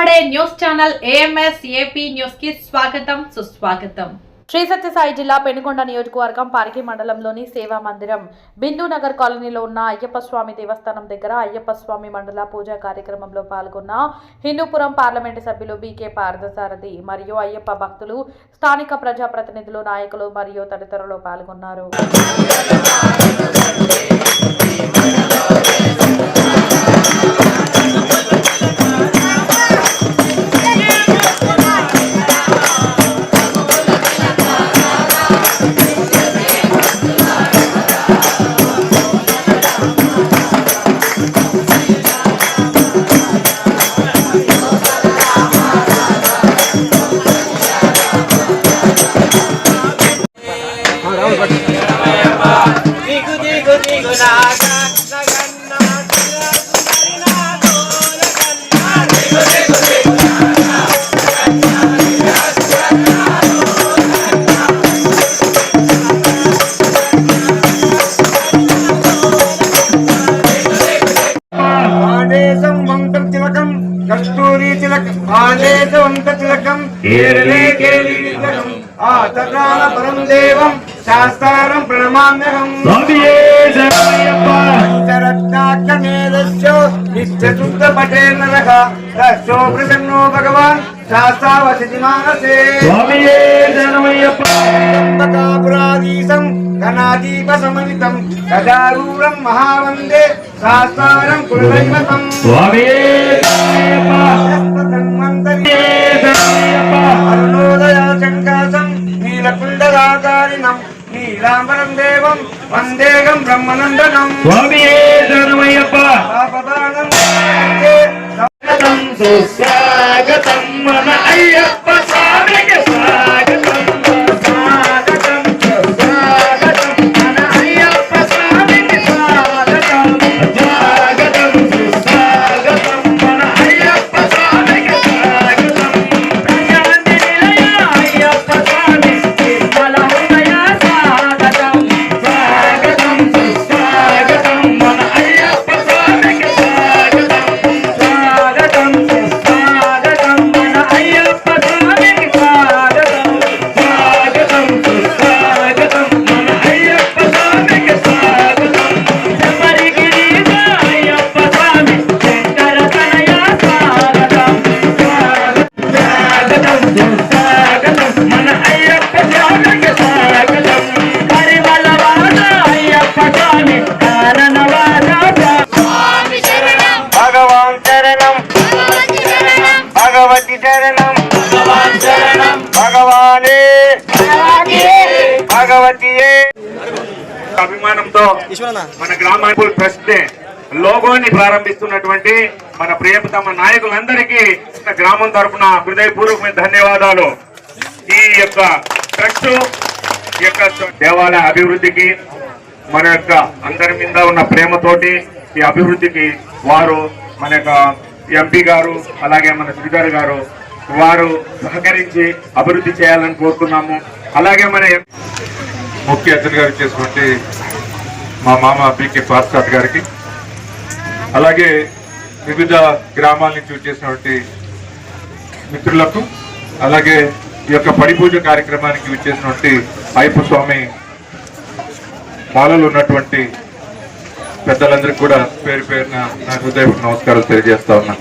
మాట్లాడే news channel AMS AP న్యూస్కి స్వాగతం సుస్వాగతం. శ్రీ సత్యసాయి జిల్లా పెనుకొండ నియోజకవర్గం పారికి మండలంలోని సేవా మందిరం బిందు నగర్ కాలనీలో ఉన్న అయ్యప్ప స్వామి దేవస్థానం దగ్గర అయ్యప్ప స్వామి మండల పూజా కార్యక్రమంలో పాల్గొన్న హిందూపురం పార్లమెంటు సభ్యులు బీకే పార్థసారథి మరియు అయ్యప్ప భక్తులు స్థానిక ప్రజాప్రతినిధులు నాయకులు మరియు తదితరులు పాల్గొన్నారు. దిగు దిగు దిగు నాగా నగన్న తిలకం ఆ తకాల పరం దేవం శాస్త్రారం ప్రణమామ్యహం. పంచరత్నాకనేదస్యో నిత్యశుద్ధ పటే నరః రస్యో ప్రసన్నో భగవాన్ శాస్త్రావసతి మానసే. త్రంబకాపురాధీశం ఘనాదీప సమమితం గజారూఢం మహావందే శాస్త్రారం కులదైవతం. అరుణోదయాచంకాసం నీలకుండరాకారిణం நீலாம்பரம் தேவம் வந்தேகம் பிரம்மநந்தனம். சுவாமியே சரணமையப்பா. శరణం భగవానే భగవతియే. అభిమానంతో మన గ్రామానికి ట్రస్ట్ లోగోని ప్రారంభిస్తున్నటువంటి మన ప్రియతమ నాయకులందరికీ మన గ్రామం తరపున హృదయపూర్వకమైన ధన్యవాదాలు. ఈ యొక్క ట్రస్ట్ ఈ యొక్క దేవాలయ అభివృద్ధికి మన యొక్క అందరి మీద ఉన్న ప్రేమతోటి ఈ అభివృద్ధికి వారు మన యొక్క ఎంపీ గారు అలాగే మన శ్రీధర్ గారు వారు సహకరించి అభివృద్ధి చేయాలని కోరుతున్నాము అలాగే మన ముఖ్య ముఖ్య అతిథిగా చేసినటువంటి మా మామ పీకే పార్సాద్ గారికి అలాగే వివిధ గ్రామాల నుంచి వచ్చేసినటువంటి మిత్రులకు అలాగే ఈ యొక్క పడిపూజ కార్యక్రమానికి వచ్చేసినటువంటి అయ్యప్ప స్వామి మాలలో ఉన్నటువంటి పెద్దలందరికీ కూడా పేరు పేరున నా హృదయపూర్వక నమస్కారాలు తెలియజేస్తా ఉన్నా.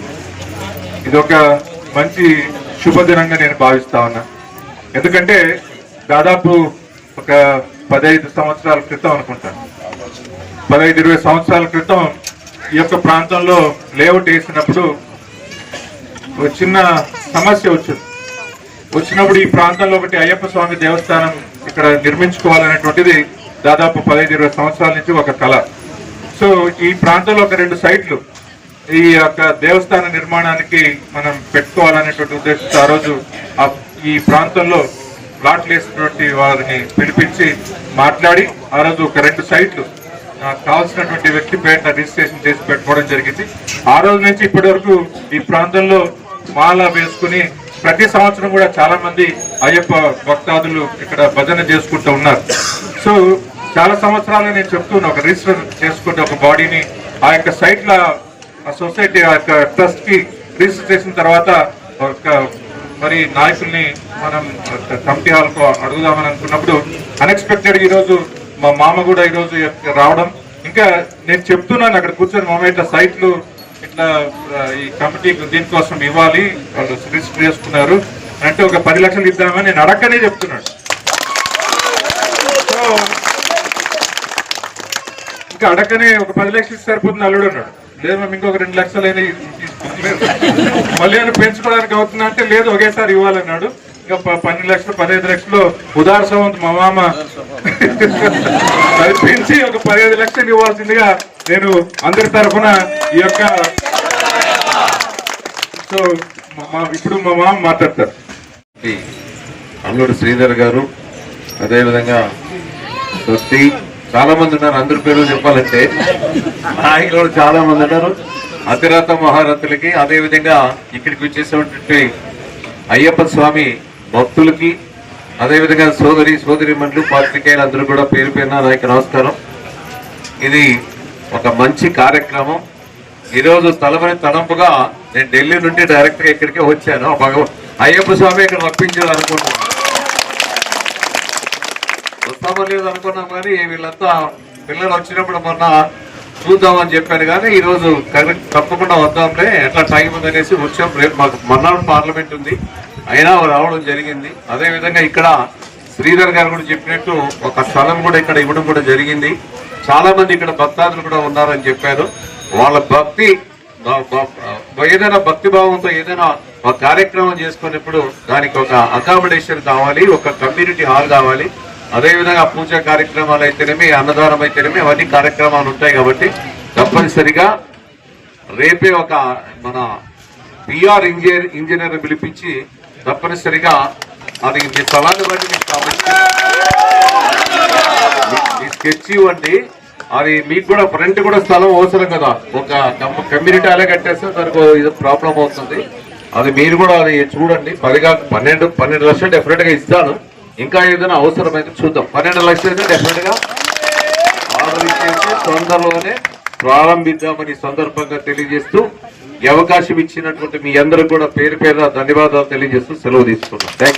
ఇది ఒక మంచి శుభదినంగా నేను భావిస్తా ఉన్నా. ఎందుకంటే దాదాపు ఒక పదహైదు సంవత్సరాల క్రితం అనుకుంటాను పదహైదు ఇరవై సంవత్సరాల క్రితం ఈ యొక్క ప్రాంతంలో లేఅవుట్ వేసినప్పుడు ఒక చిన్న సమస్య వచ్చింది. వచ్చినప్పుడు ఈ ప్రాంతంలో ఒకటి అయ్యప్ప స్వామి దేవస్థానం ఇక్కడ నిర్మించుకోవాలనేటువంటిది దాదాపు పదహైదు ఇరవై సంవత్సరాల నుంచి ఒక కళ. సో ఈ ప్రాంతంలో ఒక రెండు సైట్లు ఈ యొక్క దేవస్థాన నిర్మాణానికి మనం పెట్టుకోవాలనేటువంటి ఉద్దేశంతో ఆ రోజు ఈ ప్రాంతంలో ప్లాట్లు వేసినటువంటి వారిని పిలిపించి మాట్లాడి ఆ రోజు ఒక రెండు సైట్లు నాకు కావాల్సినటువంటి వ్యక్తి పేట రిజిస్ట్రేషన్ చేసి పెట్టుకోవడం జరిగింది. ఆ రోజు నుంచి ఇప్పటి వరకు ఈ ప్రాంతంలో మాల వేసుకుని ప్రతి సంవత్సరం కూడా చాలా మంది అయ్యప్ప భక్తాదులు ఇక్కడ భజన చేసుకుంటూ ఉన్నారు. సో చాలా సంవత్సరాలు నేను చెప్తున్నా ఒక రిజిస్టర్ చేసుకుంటే ఒక బాడీని ఆ యొక్క సైట్ల ఆ సొసైటీ ఆ యొక్క ట్రస్ట్కి రిజిస్టర్ చేసిన తర్వాత ఒక మరి నాయకుల్ని మనం కమిటీ హాల్కు అడుగుదామని అనుకున్నప్పుడు అన్ఎక్స్పెక్టెడ్ ఈ రోజు మా మామ కూడా ఈ రోజు రావడం. ఇంకా నేను చెప్తున్నాను అక్కడ కూర్చొని మామ ఇట్లా సైట్లు ఇట్లా ఈ కమిటీ దీనికోసం ఇవ్వాలి వాళ్ళు రిజిస్టర్ చేసుకున్నారు. అంటే ఒక పది లక్షలు ఇద్దామని నేను అడక్కనే చెప్తున్నాడు ఇంకా అడగనే ఒక పది లక్షలు ఇస్తే సరిపోతుంది అల్లుడు అన్నాడు. లేదు మేము ఇంకొక రెండు లక్షలు అయినా మళ్ళీ ఆయన పెంచుకోవడానికి అవుతుందా అంటే లేదు ఒకేసారి ఇవ్వాలన్నాడు. ఇంకా పన్నెండు లక్షలు పదిహేను లక్షలు ఉదార సవంత్ మా మామ. అది పెంచి ఒక పదిహేను లక్షలు ఇవ్వాల్సిందిగా నేను అందరి తరఫున ఈ యొక్క సో ఇప్పుడు మా మామ మాట్లాడతారు. అల్లుడు శ్రీధర్ గారు అదేవిధంగా స్వస్తి చాలా మంది ఉన్నారు అందరి పేరు చెప్పాలంటే. నాయకులు చాలా మంది ఉన్నారు. అతిరాత మహారథులకి అదేవిధంగా ఇక్కడికి వచ్చేసినటువంటి అయ్యప్ప స్వామి భక్తులకి అదేవిధంగా సోదరి సోదరి మండలి పాత్రికేయులు అందరూ కూడా పేరు పేరున నాయకు నమస్కారం. ఇది ఒక మంచి కార్యక్రమం. ఈరోజు తలమని తలంపుగా నేను ఢిల్లీ నుండి డైరెక్ట్గా ఇక్కడికే వచ్చాను. అయ్యప్ప స్వామి ఇక్కడ రప్పించారు అనుకున్నాను అవ్వలేదు అనుకున్నాం కానీ వీళ్ళంతా పిల్లలు వచ్చినప్పుడు మొన్న చూద్దామని చెప్పాను కానీ ఈరోజు కరెక్ట్ తప్పకుండా వద్దాంలే ఎట్లా టైం ఉందనేసి వచ్చాం. రేపు మాకు మన్నాడు పార్లమెంట్ ఉంది అయినా రావడం జరిగింది. అదేవిధంగా ఇక్కడ శ్రీధర్ గారు కూడా చెప్పినట్టు ఒక స్థలం కూడా ఇక్కడ ఇవ్వడం కూడా జరిగింది. చాలా మంది ఇక్కడ భక్తాదులు కూడా ఉన్నారని చెప్పారు. వాళ్ళ భక్తి ఏదైనా భక్తి భావంతో ఏదైనా ఒక కార్యక్రమం చేసుకున్నప్పుడు దానికి ఒక అకామిడేషన్ కావాలి ఒక కమ్యూనిటీ హాల్ కావాలి. అదేవిధంగా పూజ కార్యక్రమాలు అయితేనేమి అన్నదానం అయితేనేమి అవన్నీ కార్యక్రమాలు ఉంటాయి కాబట్టి తప్పనిసరిగా రేపే ఒక మన పిఆర్ ఇంజనీర్ ఇంజనీర్ పిలిపించి తప్పనిసరిగా అది మీ స్థలాన్ని బట్టి మీకు కాబట్టి మీ స్కెచ్ ఇవ్వండి. అది మీకు కూడా ఫ్రంట్ కూడా స్థలం అవసరం కదా. ఒక కమ్యూనిటీ అలా కట్టేస్తే దానికి ఇది ప్రాబ్లం అవుతుంది. అది మీరు కూడా అది చూడండి. పదిగా పన్నెండు పన్నెండు లక్షలు డెఫినెట్గా ఇస్తాను. ఇంకా ఏదైనా అవసరమైతే చూద్దాం. పన్నెండు లక్షలు అయితే డెఫినెట్గా ఆర్డర్ ఇచ్చేసి తొందరలోనే ప్రారంభిద్దామని సందర్భంగా తెలియజేస్తూ ఈ అవకాశం ఇచ్చినటువంటి మీ అందరూ కూడా పేరు పేరు ధన్యవాదాలు తెలియజేస్తూ సెలవు తీసుకున్నాం థ్యాంక్